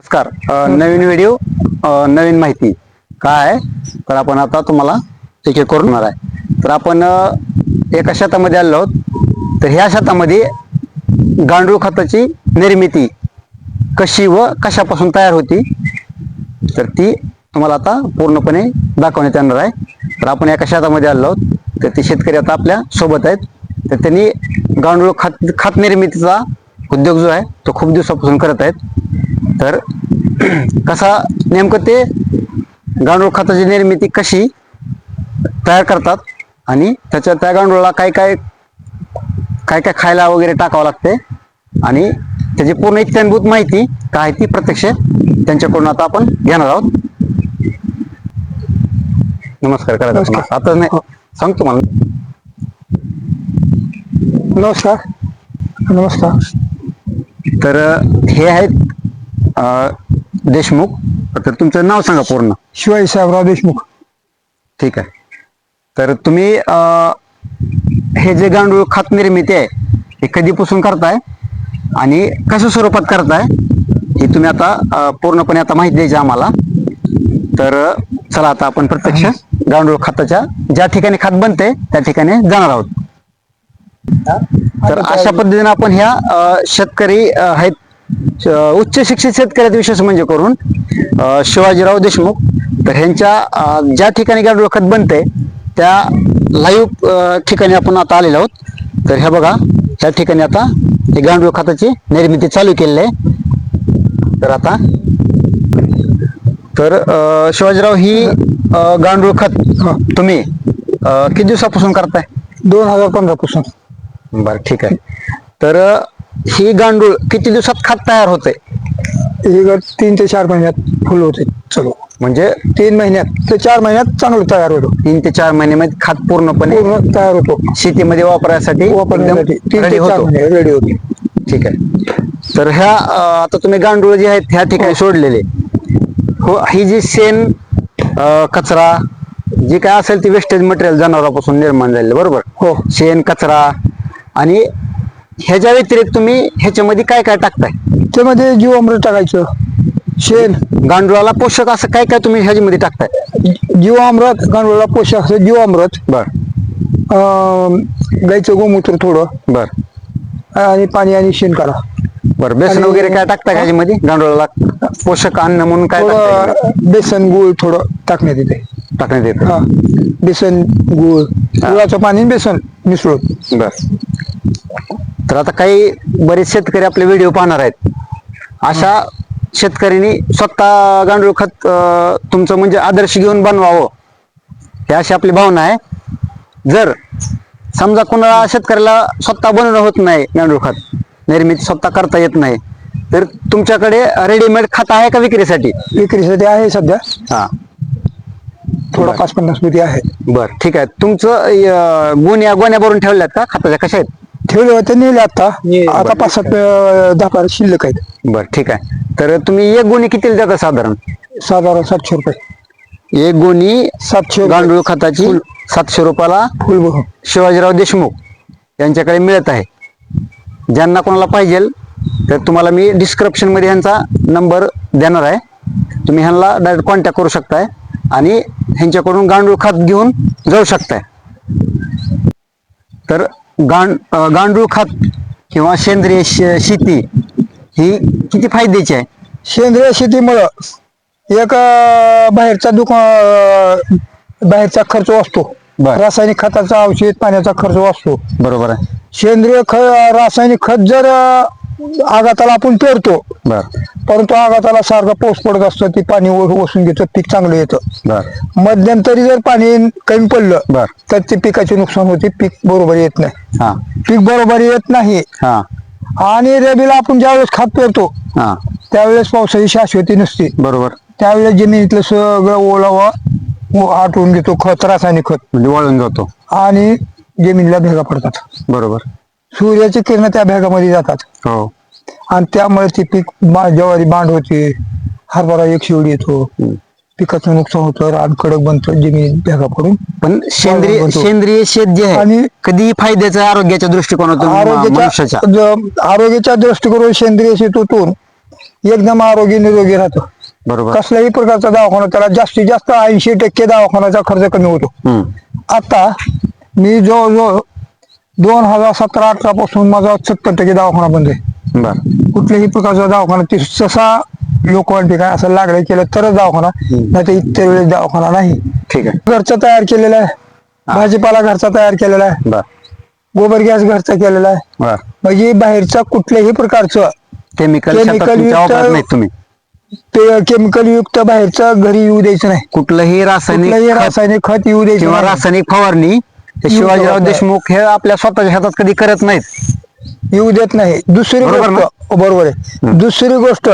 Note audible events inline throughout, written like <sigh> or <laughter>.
नमस्कार. अ, नवीन व्हिडिओ अ, नवीन माहिती. काय आहे? तर आपण आता तुम्हाला एक एक करून होणार आहे. तर आपण अ, एका शेतामध्ये आलो आहोत. तर ह्या शेतामध्ये गांडूळ खताची निर्मिती कशी व कशापासून तयार होती? तर ती तुम्हाला आता पूर्णपणे दाखवण्यात येणार आहे. तर आपण एका शेतामध्ये आलो आहोत. तर ते शेतकरी आता आपल्यासोबत आहेत. तर त्यांनी गांडूळ खत खत निर्मितीचा उद्योग जो आहे तो खूप दिवसापासून करत आहेत. तर कसा नेमकं ते गांडूळ खताची निर्मिती कशी तयार करतात आणि त्याच्या त्या गांडूळाला काय काय काय काय खायला वगैरे टाकावं लागते आणि त्याची पूर्ण इत्याभूत माहिती काय ती प्रत्यक्ष त्यांच्याकडून आता आपण घेणार आहोत. नमस्कार करा. आता नाही सांगतो मला नमस्कार. नमस्कार. तर हे आहेत अं, देशमुख तर तुमचं नाव सांगा पूर्ण. शिवाजी साहेबराव देशमुख. ठीक आहे. तर तुम्ही अं, हे जे गांडूळ खत निर्मिती आहे हे कधीपासून करताय? आणि कशा स्वरूपात करताय? हे तुम्ही आता अं, पूर्णपणे आता माहिती द्यायची आम्हाला. तर अं, चला आता आपण प्रत्यक्ष गांडूळ खताच्या ज्या ठिकाणी खत बनते त्या ठिकाणी जाणार आहोत. तर अशा पद्धतीने आपण ह्या अं, शेतकरी अं, आहेत उच्च शिक्षित शेतकऱ्यात विशेष म्हणजे करून शिवाजीराव देशमुख तर ह्यांच्या ज्या ठिकाणी गांडूळ खत बनते त्या लाईव्ह ठिकाणी आपण आता आलेलो आहोत. तर हे बघा त्या ठिकाणी आता हे गांडूळ खताची निर्मिती चालू केलेली आहे. तर आता तर शिवाजीराव ही गांडूळ खत तुम्ही किती दिवसापासून करताय? दोन हजार पंधरा पासून बर ठीक आहे. तर ही गांडूळ किती दिवसात खत तयार होते? हे गट तीन ते चार महिन्यात फुल होते चलो म्हणजे? तीन महिन्यात ते चार महिन्यात चांगलं तयार होतो. तीन ते चार महिन्यामध्ये खत पूर्णपणे पूर्ण तयार होतो. शेतीमध्ये वापरायसाठी वापरण्यासाठी तीन रेडी चार होतो. महिने रेडी होते. ठीक आहे. तर ह्या अ, आता तुम्ही गांडूळ जे आहेत ह्या ठिकाणी सोडलेले. हो ही जी शेण अ, कचरा जे काय असेल ते वेस्टेज मटेरियल जनावरांपासून निर्माण झालेलं बरोबर? हो. शेण कचरा आणि ह्याच्या व्यतिरिक्त तुम्ही ह्याच्यामध्ये काय काय टाकताय? त्यामध्ये जीवामृत टाकायचं शेण. गांडुळाला पोषक असं काय काय तुम्ही ह्याच्यामध्ये टाकताय? जीवामृत गांडूळाला पोषक असं जीवामृत. बर. अं, गाईचं गोमूत्र थोडं. बर. आणि पाणी आणि शेण करा बर बेसन आणि- वगैरे काय टाकता का ह्याच्यामध्ये? गांडुळाला पोषक अन्न म्हणून काय टाकताय? थोडं बेसन गुळ थोडं टाकण्यात येते. टाकण्यात येतं. हा. बेसन गुळ. गुळाचं पाणी आणि बेसन मिसळून. बर. तर आता काही बरेच शेतकरी आपले व्हिडिओ पाहणार आहेत. अशा शेतकऱ्यांनी स्वतः गांडूळ खत अं, तुमचं म्हणजे आदर्श घेऊन बनवावं ही अशी आपली भावना आहे. जर समजा कोणाला शेतकऱ्याला स्वतः बनवणं होत नाही गांडूळ खत निर्मिती स्वतः करता येत नाही तर तुमच्याकडे रेडीमेड खत आहे का विक्रीसाठी? विक्रीसाठी आहे सध्या. हा. थोडा पाच पन्नासमध्ये आहे. बर ठीक आहे. तुमचं अं, गोण्या गोण्या भरून ठेवल्यात का? खताच्या कशा आहेत? ठेवले होते नेले आता. ने- आता बरं. पाच सात अं, दहा बारा शिल्लक आहेत. बर ठीक आहे. तर तुम्ही एक गोणी कितीला देता साधारण? साधारण सातशे रुपये. एक गोणी सातशे रुपये. गांडूळ खताची सातशे रुपयाला शिवाजीराव देशमुख यांच्याकडे मिळत आहे. ज्यांना कोणाला पाहिजे तर तुम्हाला मी डिस्क्रिप्शनमध्ये यांचा नंबर देणार आहे. तुम्ही ह्यांना डायरेक्ट कॉन्टॅक्ट करू शकताय आणि ह्यांच्याकडून गांडूळ खत घेऊन जाऊ शकताय. तर गांड गांडूळ खत किंवा सेंद्रिय शेती ही किती फायद्याची आहे? सेंद्रिय शेतीमुळं एक बाहेरचा दुकान बाहेरचा खर्च वाचतो. रासायनिक खताचा औषध पाण्याचा खर्च वाचतो. बरोबर आहे. सेंद्रिय ख रासायनिक खत जर आघाताला आपण पेरतो बर. परंतु आघाताला सारखा पाऊस पडत असतं ती पाणी वसून घेतं पीक चांगलं येतं. बर. मध्यंतरी जर पाणी कमी पडलं बर. तर ते पिकाचे नुकसान होते पीक बरोबर येत नाही. हा. पीक बरोबर येत नाही. हा. आणि रबीला आपण ज्यावेळेस खात पेरतो हा. त्यावेळेस पावसाची शाश्वती नसते. बरोबर. त्यावेळेस जमिनीतलं सगळं ओलावा आटवून घेतो खत रासायनिक खत. म्हणजे वळून जातो. आणि जमिनीला भेगा पडतात. बरोबर. सूर्याची किरण त्या भेगामध्ये जातात. हो. आणि त्यामुळे ती पीक बा- ज्वारी बांध होते हरभरा एक शिवडी येतो. पिकाचं नुकसान होतं रान कडक बनतं जमीन भेगा पडून. पण सेंद्रिय. सेंद्रिय शेत जे आहे आणि- कधी फायद्याचं आहे आरोग्याच्या दृष्टिकोनातून मा- आरोग्याच्या ज- आरोग्याच्या दृष्टिकोनातून सेंद्रिय शेतीतून एकदम आरोग्य निरोगी राहतो. बरोबर. कसल्याही प्रकारचा दवाखाना त्याला जास्तीत जास्त ऐंशी टक्के दवाखान्याचा खर्च कमी होतो. हम्म. आता मी जवळजवळ दोन हजार सतरा अठरा पासून माझा सत्तर टक्के दवाखाना बंद आहे. बर. कुठल्याही प्रकारचा दवाखाना ते जसा लोकवांटी काय असं लागलं केलं तरच दवाखाना नाही तर इतर वेळेस दवाखाना नाही. ठीक आहे. घरचा तयार केलेला आहे. भाजीपाला घरचा तयार केलेला आहे. बर. गोबर गॅस घरचा केलेला आहे. बर. म्हणजे बाहेरचा कुठल्याही प्रकारचं केमिकल Chemical शेतात तुमच्या युक्त- वापरत नाहीत तुम्ही? केमिकल युक्त बाहेरचं घरी येऊ द्यायचं नाही. कुठलंही रासायनिक कुठलंही खत रासायनिक खत येऊ द्यायचं किंवा नाही. रासायनिक फवारणी हे शिवाजीराव. देशमुख हे आपल्या स्वतःच्या हातात कधी करत नाहीत. येऊ देत नाही दुसरी बरोबर ना? गोष्ट बरोबर आहे दुसरी गोष्ट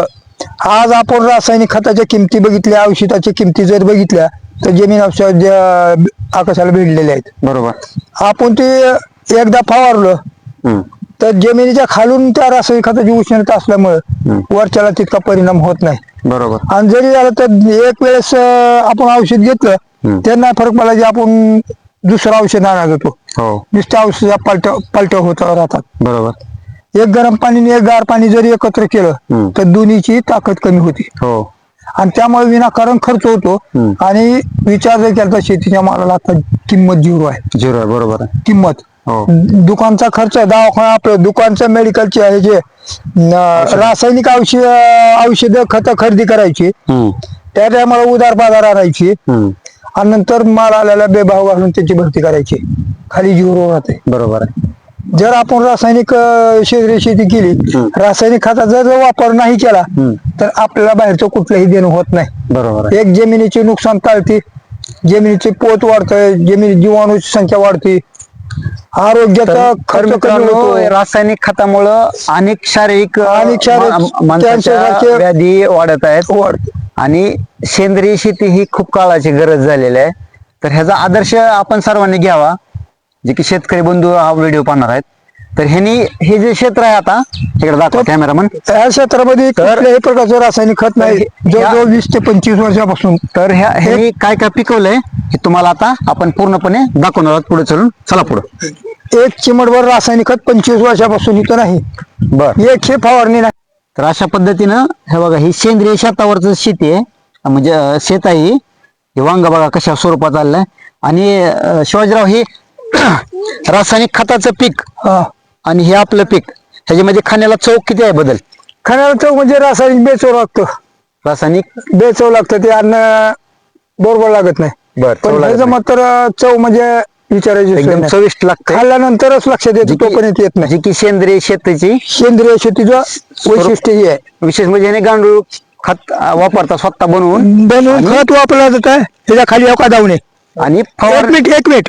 आज आपण रासायनिक खताच्या किमती बघितल्या औषधाच्या किमती जर बघितल्या तर जमीन औषध अं, आकाशाला भिडलेले आहेत बरोबर आपण ते एकदा फवारलं हम्म. तर जमिनीच्या खालून त्या रासायनिक खताची उष्णता असल्यामुळे हम्म. वरच्याला तितका परिणाम होत नाही बरोबर आणि जरी झालं तर एक वेळेस अं, आपण औषध घेतलं हम्म. नाही फरक पडला की आपण दुसरं औषध आणत होतो हो. नुसत्या औषधा पलट पलट होत राहतात. बरोबर. एक गरम पाणी आणि एक गार पाणी जरी एकत्र हम्म. केलं तर दोन्हीची ताकद कमी होती. हो. आणि त्यामुळे विनाकारण खर्च होतो हम्म. आणि विचार जर केला तर शेतीच्या मालाला आता किंमत झिरो आहे. झिरो आहे बरोबर आहे. किंमत. हो. दुकानचा खर्च दवाखाना आपलं दुकानचं मेडिकलचे आहे जे न- रासायनिक औषध औषध खत खरेदी करायची हम्म. त्या टायमाला उदार बाजार आणायची. हम्म. आणि नंतर माल आल्याला बेभाव घालून त्याची भरती करायची. खाली झिरो राहते. बरोबर आहे. जर आपण रासायनिक अं, सेंद्रिय शेती केली. रासायनिक खताचा जर वापर नाही केला. तर आपल्याला बाहेरचं कुठलंही देणं होत नाही. बरोबर आहे. एक जमिनीचे नुकसान टाळते जमिनीचे पोत वाढतंय जमिनी जीवाणूची संख्या वाढते आरोग्याचा तर खर्च कमी मित्रांनो, होतो. रासायनिक खतामुळं अनेक शारीरिक अनेक शारीरिक मा- माणसाच्या कॅन्सरसारखे- व्याधी वाढत आहेत. वाढते. आणि सेंद्रिय शेती ही खूप काळाची गरज झालेली आहे. तर ह्याचा आदर्श आपण सर्वांनी घ्यावा. जे की शेतकरी बंधू हा व्हिडिओ पाहणार आहेत. तर ह्यांनी हे जे क्षेत्र आहे आता इकडे दाखवा कॅमेरामन या क्षेत्रामध्ये कुठल्याही प्रकारचं रासायनिक खत नाही. जवळजवळ वीस ते पंचवीस वर्षापासून. तर ह्या ह्यांनी काय काय पिकवलंय हे तुम्हाला आता आपण पूर्णपणे दाखवणार आहोत. पुढे चलून. चला पुढे. एक चिमटभर रासायनिक खत पंचवीस वर्षापासून इथं नाही. बर. एक हे फवारणी नाही. तर अशा पद्धतीनं हे बघा ही सेंद्रिय शेतावरच शेती आहे. म्हणजे शेत आहे ही. वांग बघा कशा स्वरूपात आलंय आणि अं, शिवाजीराव हे <clears throat> रासायनिक खताचं पीक आणि हे आपलं पीक ह्याच्यामध्ये खाण्याला चव किती आहे बदल? खाण्याला चव म्हणजे रासायनिक बेचव लागतं. रासायनिक? बेचव लागतं ते अन्न बरोबर लागत नाही. बर मात्र चव म्हणजे विचारायची सोय एकदम नाही. चविष्ट लागतं खाल्ल्यानंतरच लक्षात येतं तोपर्यंत येत नाही. जी की सेंद्रिय शेतीची सेंद्रिय शेतीचं वैशिष्ट्य हे आहे. विशेष म्हणजे ह्याने गांडूळ खत अं, वापरता स्वतः बनवून. बनवून खत वापरला जात आहे त्याच्याखाली अवका धावणे आणि फवार मिनिट एक मिनिट.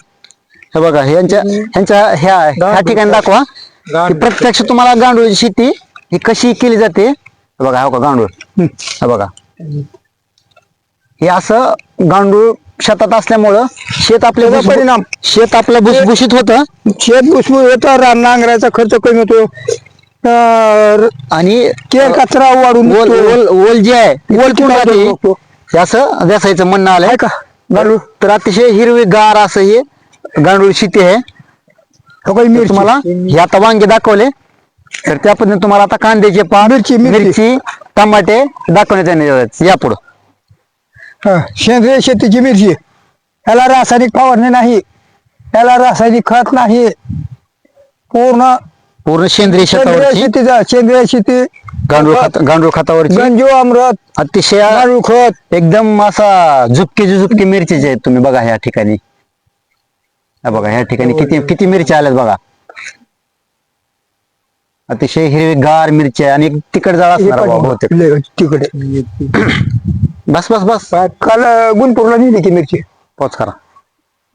हे बघा ह्यांच्या ह्यांच्या ह्या ह्या ठिकाणी दाखवा. की प्रत्यक्ष तुम्हाला गांडूळची शेती ही कशी केली जाते? हे बघा हा बघा गांडूळ. हे बघा. हे असं गांडूळ शेतात असल्यामुळं शेत आपले त्याचा परिणाम. शेत आपलं भुसभुशीत होतं शेत भुसभुस होतं रान नांगराचा खर्च कमी होतो अं, र- आणि केर कचरा वाढून ओल निघतो. ओल ओल जे आहे ती ओल कुठं राहते. हे असं म्हणणं आलंय का गांडूळ तर अतिशय हिरवीगार असं हे गांडूळ शेती आहे हो काही मिरची. तुम्हाला हे आता वांगे दाखवले तर त्या पद्धतीने तुम्हाला आता कांद्याचे पान मिरची, मिरची. मिरची टमाटे दाखवण्यात येणार आहेत. या पुढं हा, सेंद्रिय शेतीची मिरची. याला रासायनिक फवारणी नाही. याला रासायनिक खत नाही. पूर्ण पूर्ण सेंद्रिय सेंद्रिय शेतावरची? शेतीचा सेंद्रिय शेती. गांडूळ खत गांडूळ खतावरची? गंजू अमृत अतिशय गांडूळ खत. एकदम असा झुपके झुपके मिरचीचे आहेत तुम्ही बघा ह्या ठिकाणी. हा बघा ह्या ठिकाणी किती किती मिरच्या आल्यात बघा. अतिशय हिरवीगार मिरच्या आणि तिकट जाळ असणार बाबा बहुतेक. तिकडे. <clears throat> बस बस बस. काल अं, गुणपूरला नेली की मिरची. पोच करा.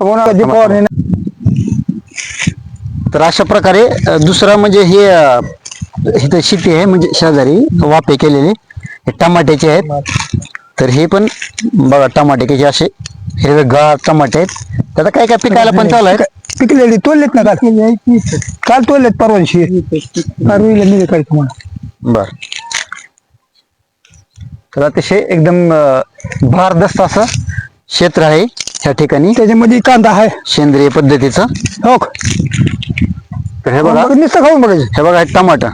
फवारणी नाही. तर अशा प्रकारे अ, दुसरं म्हणजे हे अ, इथं शेती आहे म्हणजे शेजारी वापे केलेले. हे टमाट्याचे आहेत. तर हे पण बघा टमाटे कसे असे हिरवे गार टमाटे आहेत. त्याचा काय काय पिकायला पण चालू आहे पिकलेली तोडलेत ना काल? काल तोडलेत परवा दिवशी नेले तुम्हाला? बर. तर अतिशय एकदम अ, भारदस्त असं क्षेत्र आहे ह्या ठिकाणी. त्याच्यामध्ये कांदा आहे. सेंद्रिय पद्धतीचं. हो. का? तर हे बघा. मग नुसतं खाऊन बघायचं. हे बघा टमाटर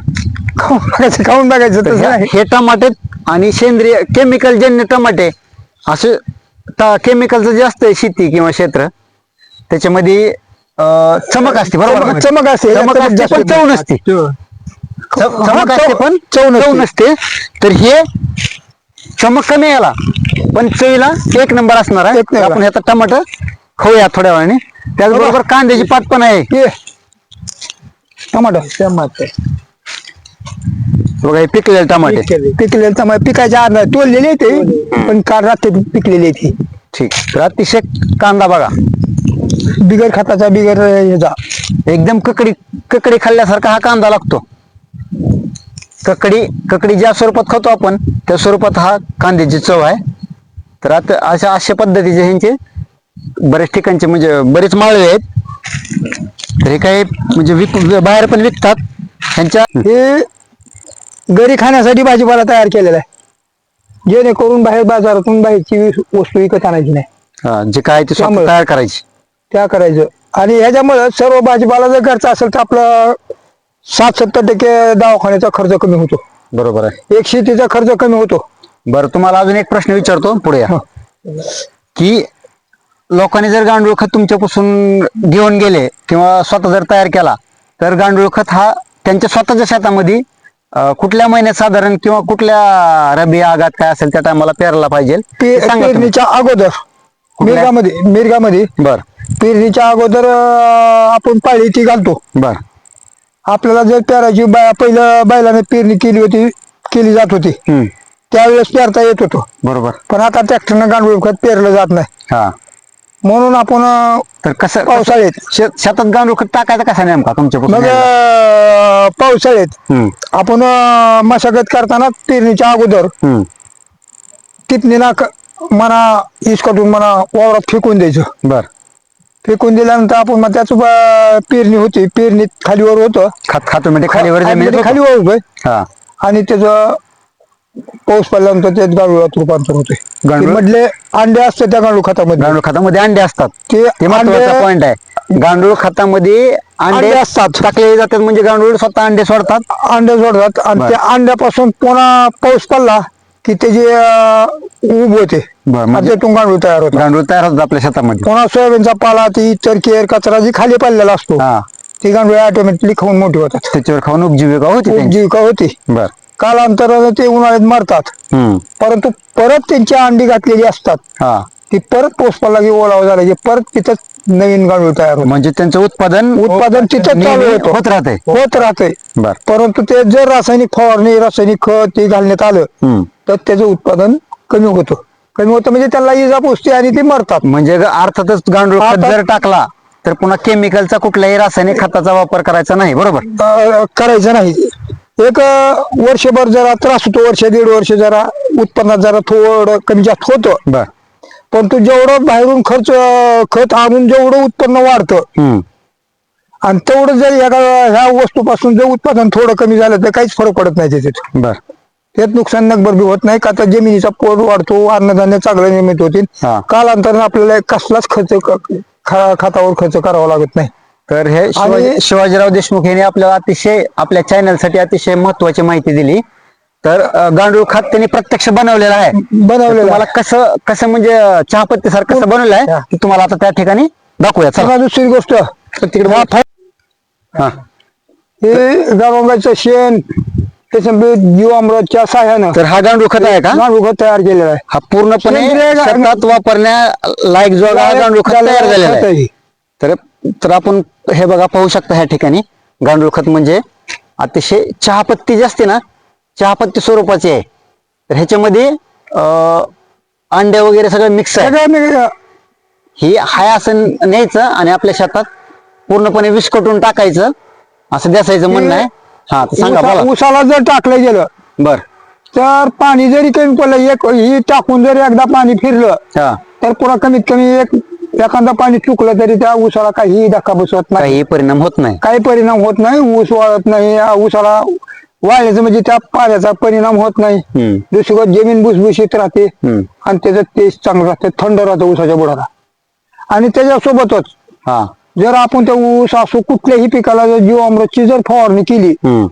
खाऊन बघायचं खाऊन बघायचं तर तसं ह्या- नाही हे टमाटे आणि सेंद्रिय केमिकल जन्य टमाटे असं केमिकलचं जास्त आहे शेती किंवा क्षेत्र. त्याच्यामध्ये अं, चमक असते बरोबर ना? चमक असते चमक असते जास्त पण चव नसते. चम- चमक असते पण चव नसते. तर हे चमक कमी याला. पण चवीला एक नंबर असणार आहे. आपण ह्याचा टमाटर खाऊया थोड्या वेळाने. त्याचबरोबर कांद्याची पात पण आहे. ये. टमाटर टमाटर. बघा हे पिकलेले टमाटे. पिकलेले. टमाटर पिकायच्या आत नाही तोडलेले ते पण काल रात्री पिकलेले ते. ठीक. तर अतिशय कांदा बघा. बिगर खताचा बिगर ह्याचा एकदम ककडी ककडी खाल्ल्यासारखा हा कांदा लागतो. ककडी ककडी ज्या स्वरूपात खातो आपण त्या स्वरूपात हा कांद्याची चव आहे. तर आता अशा अशा पद्धतीचे ह्यांचे बऱ्याच ठिकाणचे म्हणजे बरेच माळवे आहेत. तर हे काही म्हणजे विक बाहेर पण विकतात. ह्यांच्या हे घरी खाण्यासाठी भाजीपाला तयार केलेला आहे. जेणेकरून बाहेर बाजारातून बाहेरची वस्तू विकत आणायची नाही. जे काय ते तयार करायची. त्या करायचं. आणि ह्याच्यामुळे सर्व भाजीपाला जर घरचा असेल तर आपलं सात सत्तर टक्के दवाखान्याचा खर्च कमी होतो. बरोबर आहे. एक शेतीचा खर्च कमी होतो. बरं तुम्हाला अजून एक प्रश्न विचारतो पुढे या. की लोकांनी जर गांडूळ खत तुमच्यापासून घेऊन गेले किंवा स्वतः जर तयार केला तर गांडूळ खत हा त्यांच्या स्वतःच्या शेतामध्ये अं, कुठल्या महिन्यात साधारण किंवा कुठल्या रबी आगात काय असेल त्या टायमाला पेरला पाहिजे? पे- ते सांगा तुम्ही. पेरणीच्या अगोदर मिरगामध्ये मिरगामध्ये. बर. पेरणीच्या अगोदर अं, आपण पाळी ती घालतो. बर. आपल्याला जर पेरायची बा- पहिलं बैलाने पेरणी केली होती केली जात होती. हम्म. त्यावेळेस पेरता येत होतो. बरोबर. पण आता ट्रॅक्टरनं गांडूळ खत पेरलं जात नाही. हा. म्हणून आपण अं, तर कसं पावसाळ्यात शेत- शेतात गांडूळ खत टाकायचं कसा नेमका तुमच्यापासून मग? अं, पावसाळ्यात आपण अं, मशागत करताना पेरणीच्या अगोदर टिपणीला क- म्हणा ईस काढून म्हणा वावरात फेकून द्यायचं. बर. फेकून दिल्यानंतर आपण मग त्याच पेरणी होती. पेरणीत खालीवर होतं. खत खातो म्हणजे खालीवर जमिनीत खाली होतो. खालीवर होतोय हा. आणि त्याचं पाऊस पडल्यानंतर ते गांडुळात रूपांतर होते गांडूळ? मधले अंडे असते त्या गांडूळ खतामध्ये. गांडूळ खतामध्ये अंडे असतात. ते ते महत्त्वाचा अंडे- पॉइंट आहे. गांडूळ खतामध्ये अंडे अंडे असतात. टाकले जातात म्हणजे गांडूळ स्वतः अंडे सोडतात? अंडे सोडतात. आणि. त्या अंड्यापासून पुन्हा पाऊस पडला की त्याची उब होते. बर, म्हणजे- गांडूळ तयार होतात. गांडूळ तयार होतात आपल्या शेतामध्ये. पुन्हा सोयाबीनचा पाला ती इतर केर कचरा जी खाली पडलेला असतो हा. ती गांडूळ ऑटोमॅटिकली खाऊन मोठी होतात. त्याच्यावर खाऊन उपजीविका होती त्यांची. जीविका होती. बर. कालांतराने ते उन्हाळ्यात मरतात. हम्म. परंतु परत त्यांची अंडी घातलेली असतात. हा. ती परत पाऊस पडला की ओलावा झाला की परत तिथं नवीन गांडूळ तयार होतं. म्हणजे त्यांचं उत्पादन उत्पादन तिथं चालू नेहमी होतं. होत राहते होत राहते बर. परंतु ते जर रासायनिक फवारणी रासायनिक खत ते घालण्यात आलं हम्म. तर त्याचं उत्पादन कमी होतं. कमी होतं म्हणजे त्याला इजा पोचते आणि ते मरतात. म्हणजे ग- अर्थातच गांडूळ खत जर टाकला तर पुन्हा केमिकलचा कुठल्याही रासायनिक खताचा वापर करायचा नाही बरोबर? अं, करायचं नाही. एक अं, वर्षभर जरा त्रास होतो वर्ष दीड वर्ष जरा उत्पन्नात जरा थोडं कमी जास्त होतं. बर. पण तू जेवढं बाहेरून खर्च अं, खत आणून जेवढं उत्पन्न वाढतं हम्म. आणि तेवढं जर ह्या ह्या वस्तूपासून जर उत्पादन थोडं कमी झालं तर काहीच फरक पडत नाही त्याच्यात. बर. त्यात नुकसान नगभर बी होत नाही. का तर जमिनीचा पोट वाढतो अन्नधान्य चांगलं निर्मित होतील. हा. कालांतराने आपल्याला कसलाच खर्च क- खा- खातावर खर्च करावा लागत नाही. तर हे शिवाजी शिवाजीराव देशमुख यांनी आपल्याला अतिशय आपल्या चॅनलसाठी अतिशय महत्वाची माहिती दिली. तर अं, गांडूळ खत त्यांनी प्रत्यक्ष बनवलेलं आहे. बनवलेलं तुम्हाला कसं कसं म्हणजे चहापत्ती सारखं कसं बनवलं आहे. ते तुम्हाला आता त्या ठिकाणी दाखवूया. चला. पुन्हा दुसरी गोष्ट. तर तिकडे हा हे. गावांगाचं शेण. त्याच्यामध्ये जीवामृतच्या सहाय्यानं तर हा गांडूळ खत आहे का? गांडूळ खत तयार केलेलं आहे. हा पूर्णपणे सेंद्रिय गा- शेतात वापरण्या लायक जो गांडूळ खत तयार झालेला आहे. आहे. तर तर आपण हे बघा पाहू शकता ह्या ठिकाणी गांडूळ खत म्हणजे अतिशय चहापत्ती जी असते ना चहापत्ती स्वरूपाची आहे. तर ह्याच्यामध्ये अं, अंडे वगैरे सगळं मिक्स आहे. सगळं मी ही हाय असं न्यायचं आणि आपल्या शेतात पूर्णपणे विस्कटून टाकायचं असं द्यासायचं म्हणणं आहे. हा तर सांगा ऊसाला जर टाकलं गेलं बर. तर पाणी जरी कमी पडलं एक ही टाकून जर एकदा पाणी फिरलं हा. तर पुन्हा कमीत कमी एक एखादा पाणी चुकलं तरी त्या ऊसाला काही धक्का बसवत नाही. काही परिणाम होत नाही. काही परिणाम होत नाही ऊस वाळत नाही या ऊसाला वाळण्याचं म्हणजे त्या पाण्याचा परिणाम होत नाही. हम्म. दुसरी गोष्ट जमीन भुसभुशीत राहते हम्म. आणि त्याचं तेज चांगलं राहतं थंड राहतं ऊसाच्या बुडाला. आणि त्याच्यासोबतच हा. जर आपण त्या ऊस असो कुठल्याही पिकाला जर जीवामृतची जर फवारणी केली हम्म.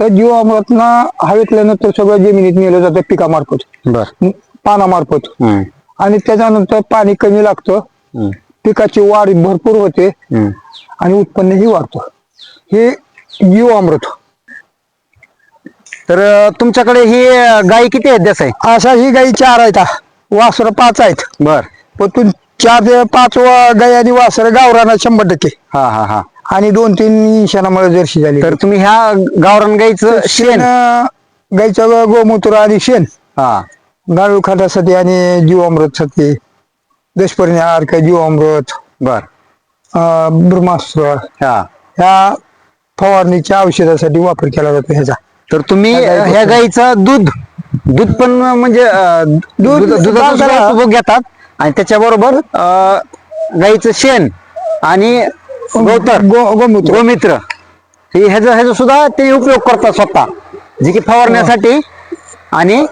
तर जीवामृतना हवेतल्यानंतर सगळं जमिनीत नेलं जातं पिकामार्फत. बर. पानामार्फत. हम्म, आणि त्याच्यानंतर पाणी कमी लागतं. हम्म, पिकाची वाढ भरपूर होते. हम्म. आणि उत्पन्नही वाढतं. हे जीवामृत. तर अं, तुमच्याकडे ही अं, गाई किती आहेत देसाई? अशा ही गाई चार आहेत. वासर पाच आहेत. बर. पण चार ते पाच आणि वासर गावराना शंभर टक्के. हा हा हा. आणि दोन तीन ईशानामुळे जर्शी झाली. तर तुम्ही ह्या गावरान गाईचं शेण? अं, गाईचं गोमूत्र आणि शेण. हा. गाळू खतासाठी आणि जीवामृतसाठी देशपर्णी काय जीवामृत. बर. अं, ब्रह्मास्त्र. हा. ह्या फवारणीच्या औषधासाठी वापर केला जातो ह्याचा. तर तुम्ही ह्या गाई- ह्या गाईचं दूध दूध पण म्हणजे अं, दूध दूध- दुधाचा सुद्धा उपभोग घेतात? आणि त्याच्याबरोबर अं, गाईचं शेण आणि गवतर गो- गोमूत्र. गोमित्र. हे ह्याचा ह्याचा सुद्धा ते उपयोग करतात स्वतः. जे की फवारण्यासाठी आणि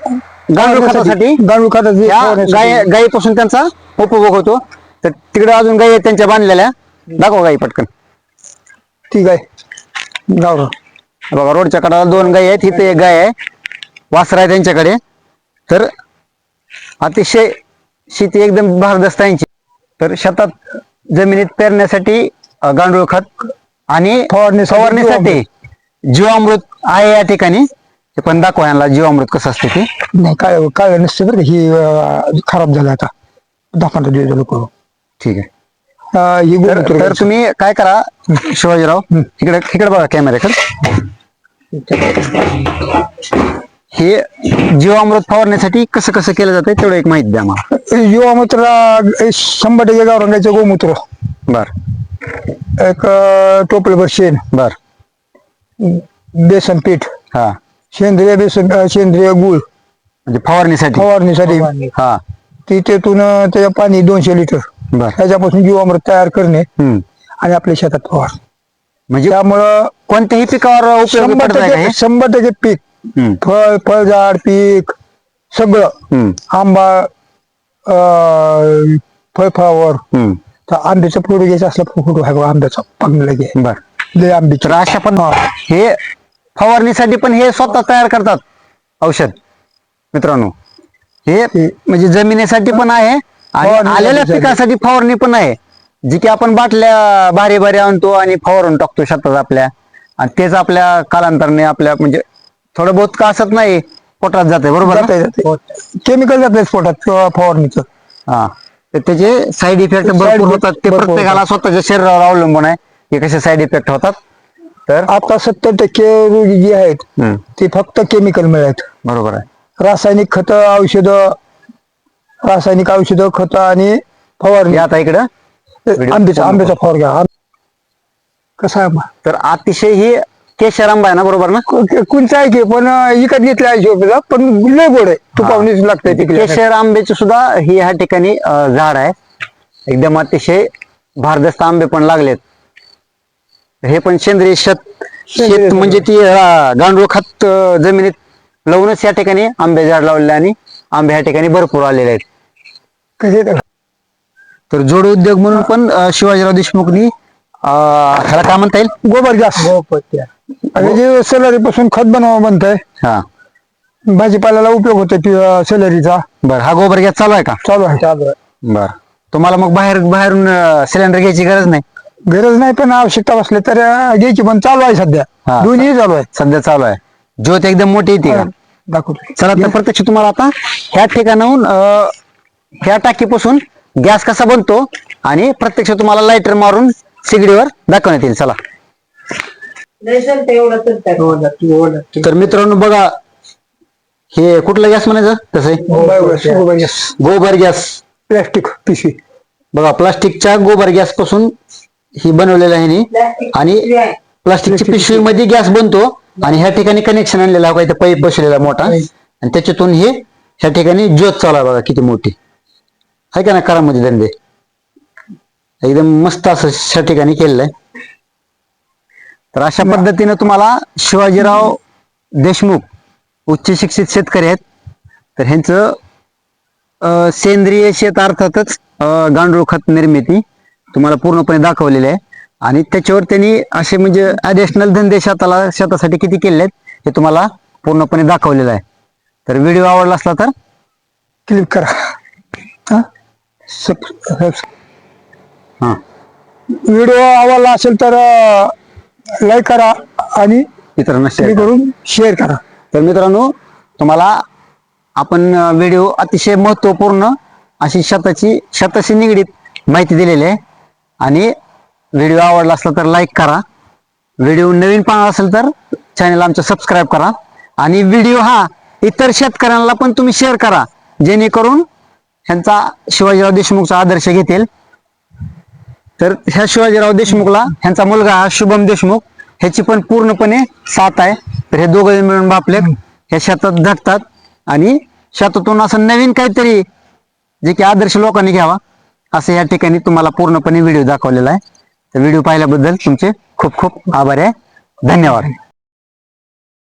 गांडूळ खतासाठी गाळू खताची या. गाय गायीपासून त्यांचा उपभोग होतो. तर तिकडे अजून गायी आहेत त्यांच्या बांधलेल्या. दाखवा गाई पटकन. ठीक आहे गावरान बघा रोडच्या कडाला दोन गायी आहेत. इथे एक गाय आहे. वासरा आहे त्यांच्याकडे. तर अतिशय शेती एकदम भारदस्त यांची. तर शेतात जमिनीत पेरण्यासाठी अं, गांडूळ खत आणि फवारणीसाठी फवारणीसाठी जीवामृत. आहे या ठिकाणी. हे पण दाखवा यांना जीवामृत कसं असते ते. नाही काय काय नसते बरं का, ही अं, खराब झालं आता. दहा पंधरा दिवस झालं करू ठीक आहे. अं, ही तर गोमूत्र तर गाईचं. तुम्ही काय करा शिवाजीराव इकडे इकडे बघा कॅमेऱ्याकडे हे जीवामृत फवारण्यासाठी कसं कसं केलं जातं तेवढं एक माहिती द्या मला जीवामूत्र अं, शंभर टक्के गावरान गाईचं गोमूत्र. बर. एक अं, टोपलभर शेण. बर. बेसन पीठ. हा. सेंद्रिय बेसन अं, सेंद्रिय गुळ. म्हणजे फवारणीसाठी. फवारणीसाठी. हा. ती तेथून अं, त्याचं पाणी दोनशे लिटर. बर. त्याच्यापासून जीवामृत तयार करणे हम्म. आणि आपल्या शेतात फवार. म्हणजे त्यामुळं कोणत्याही पिकावर उपयोग शंभर पडत आहे का हे? टक्के शंभर टक्के पीक. फळ फळझाड पीक सगळं. आंबा अं, फळफळावर. तर आंब्याचा फोटो घ्यायचा असला फोटो आहे बघा आंब्याचा. चांगला घे बर. लय आंब्याचे तर अशा पण हे. फवारणीसाठी पण हे स्वतः तयार करतात. औषध. मित्रांनो. हे म्हणजे जमिनीसाठी पण आहे आणि आलेल्या साठी. पिकासाठी फवारणी पण आहे. जी की आपण बाटल्या भारी भारी आणतो आणि फवारून टाकतो शेतात आपल्या. आणि तेच आपल्या कालांतराने आपल्या म्हणजे थोडं बहुत का असत नाही पोटात जाते बरोबर ना? केमिकल जाते पोटात अं, फवारणीचं. हा. तर त्याचे साईड इफेक्ट भरपूर effect होतात. ते भरपूर प्रत्येकाला स्वतःच्या शरीरावर अवलंबून आहे. की कसे साईड इफेक्ट होतात? तर आता सत्तर टक्के रोगी जे आहेत हम्म, ते फक्त केमिकल मिळत बरोबर आहे. रासायनिक खत औषध रासायनिक औषध खत आणि फवारणी. हे आता इकडं. video. आंब्याचा आंब्याचा फवार घ्या. कसा आहे? तर अतिशय ही केशर आंबा आहे ना बरोबर ना? कोणचा आहे की पण विकत घेतला ऐंशी रुपयाचा पण लय गोड आहे. तुपावणीच लागतंय तिकडे. केशर आंब्याचे सुद्धा ही ह्या ठिकाणी अं, झाड आहे. एकदम अतिशय भारदस्त आंबे पण लागलेत. हे पण सेंद्रिय शेत शेत म्हणजे ती अं, गांडूळ खत अं, जमिनीत लावूनच या ठिकाणी आंबे झाड लावलेले आणि आंबे ह्या ठिकाणी भरपूर आलेले आहेत. कसे ते? तर जोड उद्योग म्हणून पण अं, शिवाजीराव देशमुखनी अं, ह्याला काय म्हणता येईल? गोबर गॅस आणि जे सलरी पासून खत बनवा बनतंय हा. भाजीपाल्याला उपयोग होतो सलरीचा. बर हा गोबर गॅस चालू आहे का? चालू आहे चालू आहे. बर. तुम्हाला मग बाहेर बाहेरून सिलेंडर घ्यायची गरज नाही? गरज नाही पण आवश्यकता असली तर अं, घ्यायची पण चालू आहे सध्या. हा. दोन्ही चालू आहे. सध्या चालू आहे. ज्योत एकदम मोठी येते का? दाखवतो चला तर प्रत्यक्ष तुम्हाला आता ह्या ठिकाणाहून अं, ह्या टाकीपासून गॅस कसा बनतो आणि प्रत्यक्ष तुम्हाला लाईटर मारून सिगडीवर दाखवण्यात येईल. चला. तर मित्रांनो बघा हे कुठला गॅस म्हणायचं? तसं गोबर गॅस. गोबर गॅस. प्लॅस्टिक पिशवी बघा प्लास्टिकच्या गोबर गॅसपासून ही बनवलेलं आहे नी. आणि प्लास्टिकची पिशवी. मध्ये गॅस बनतो आणि ह्या ठिकाणी कनेक्शन आणलेला आहे इथं पाईप बसलेला मोठा. आणि त्याच्यातून हे ह्या ठिकाणी ज्योत चालू आहे बघा किती मोठी. आहे का ना करामध्ये धंदे? एकदम मस्त असं ह्या ठिकाणी केलेलं आहे. तर अशा पद्धतीने तुम्हाला शिवाजीराव देशमुख उच्च शिक्षित शेतकरी आहेत. तर ह्यांचं सेंद्रिय शेत अर्थातच गांडूळ खत निर्मिती तुम्हाला पूर्णपणे दाखवलेली आहे. आणि त्याच्यावर त्यांनी असे म्हणजे ॲडिशनल धंदे शेताला शेतासाठी किती केले आहेत हे तुम्हाला पूर्णपणे दाखवलेलं आहे. तर व्हिडिओ आवडला असला तर क्लिक करा. हां? व्हिडिओ आवडला असेल तर लाईक करा आणि मित्रांनो करा. करून शेअर करा. तर मित्रांनो तुम्हाला आपण व्हिडिओ अतिशय महत्त्वपूर्ण अशी शेताची शेताशी निगडीत माहिती दिलेली आहे. आणि व्हिडिओ आवडला असला तर लाईक करा. व्हिडिओ नवीन पाहणार असेल तर चॅनल आमचं सबस्क्राईब करा. आणि व्हिडिओ हा इतर शेतकऱ्यांना पण तुम्ही शेअर करा. जेणेकरून ह्यांचा शिवाजीराव देशमुखचा आदर्श घेतील. तर ह्या शिवाजीराव देशमुखला ह्यांचा मुलगा हा शुभम देशमुख ह्याची पण पूर्णपणे साथ आहे. तर हे दोघे मिळून बापले ह्या शेतात झटतात आणि शेतातून असं नवीन काहीतरी जे की आदर्श लोकांनी घ्यावा असं या ठिकाणी तुम्हाला पूर्णपणे व्हिडिओ दाखवलेला आहे. तर व्हिडिओ पाहिल्याबद्दल तुमचे खूप खूप आभार आहे. धन्यवाद.